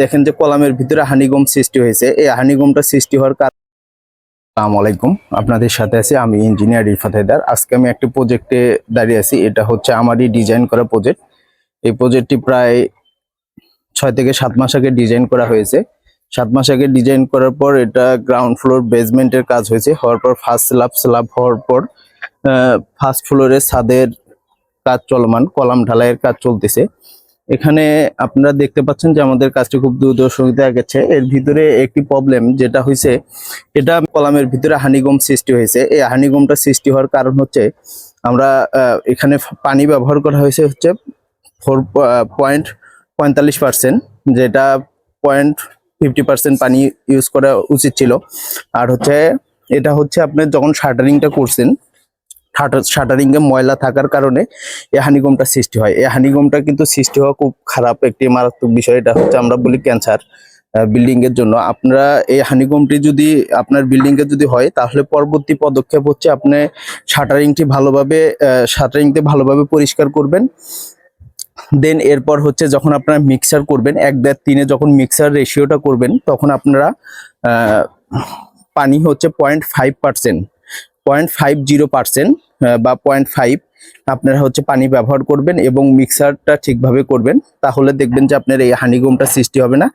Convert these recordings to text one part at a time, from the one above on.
দেখেন যে কলামের ভিতরে হানিগম সৃষ্টি হয়েছে। এই হানিগমটা সৃষ্টি হওয়ার কারণ আসসালামু আলাইকুম। আপনাদের সাথে আছি আমি ইঞ্জিনিয়ার ইরফাত হায়দার। আজকে আমি একটি প্রজেক্টে দাঁড়িয়ে আছি। এটা হচ্ছে আমারই ডিজাইন করা প্রজেক্ট এই প্রজেক্টটি প্রায় ছয় থেকে সাত মাস আগে ডিজাইন করা হয়েছে। সাত মাস আগে ডিজাইন করার পর এটা গ্রাউন্ড ফ্লোর বেসমেন্টের কাজ হয়েছে। হওয়ার পর ফার্স্ট স্ল্যাব স্ল্যাব হওয়ার পর ফার্স্ট ফ্লোরে ছাদের কাজ চলমান, কলাম ঢালাইয়ের কাজ চলতেছে। এখানে আপনারা দেখতে পাচ্ছেন যে আমাদের কাজটি খুব দূরদর্শনীতে গেছে এর ভিতরে একটি প্রবলেম যেটা হয়েছে এটা কলামের ভিতরে হানিগম সৃষ্টি হয়েছে। এই হানিগমটা সৃষ্টি হওয়ার কারণ হচ্ছে, আমরা এখানে পানি ব্যবহার করা হয়েছে হচ্ছে ফোর পয়েন্ট পঁয়তাল্লিশ পার্সেন্ট যেটা পয়েন্ট ফিফটি পার্সেন্ট পানি ইউজ করা উচিত ছিল। আর হচ্ছে, এটা হচ্ছে আপনি যখন শাটারিংটা করছেন শাটারিং এ ময়লা থাকার কারণে এই হানিগমটা সৃষ্টি হয়। এই হানিগমটা কিন্তু সৃষ্টি হওয়া খুব খারাপ একটি মারাত্মক বিষয়। এটা হচ্ছে আমরা বলি ক্যান্সার বিল্ডিং এর জন্য। আপনারা এই হানিগমটি যদি আপনার বিল্ডিং এ যদি হয়, তাহলে পরবর্তী পদক্ষেপ হচ্ছে আপনি শাটারিংটি ভালোভাবে শাটারিংটি ভালোভাবে পরিষ্কার করবেন। দেন এরপর হচ্ছে যখন আপনারা মিক্সার করবেন, এক দেড় তিনে যখন মিক্সার রেশিওটা করবেন, তখন আপনারা পানি হচ্ছে point five percent, point five zero percent বা পয়েন্ট ফাইভ আপনারা হচ্ছে পানি ব্যবহার করবেন এবং মিক্সারটা ঠিকভাবে করবেন। তাহলে দেখবেন যে আপনার এই হানিগমটা সৃষ্টি হবে না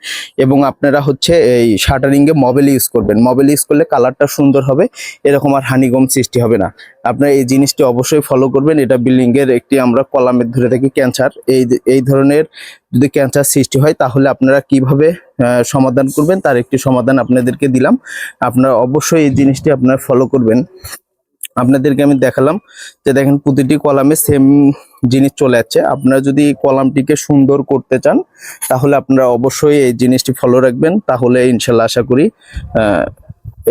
এবং আপনারা হচ্ছে এই শাটারিংয়ে মোবাইল ইউজ করবেন। মোবাইল ইউজ করলে কালারটা সুন্দর হবে, এরকম আর হানিগম সৃষ্টি হবে না। আপনারা এই জিনিসটি অবশ্যই ফলো করবেন। এটা বিল্ডিংয়ের একটি আমরা কলামের ধরে থাকি ক্যান্সার এই এই ধরনের যদি ক্যান্সার সৃষ্টি হয়, তাহলে আপনারা কীভাবে সমাধান করবেন, তার একটি সমাধান আপনাদেরকে দিলাম। আপনারা অবশ্যই এই জিনিসটি আপনারা ফলো করবেন। আপনাদেরকে আমি দেখালাম যে দেখেন প্রতিটি কলামে সেম জিনিস চলে যাচ্ছে আপনারা যদি কলামটিকে সুন্দর করতে চান, তাহলে আপনারা অবশ্যই এই জিনিসটি ফলো রাখবেন, তাহলে ইনশাল্লাহ আশা করি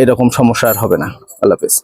এরকম সমস্যা আর হবে না। আল্লাহ হাফেজ।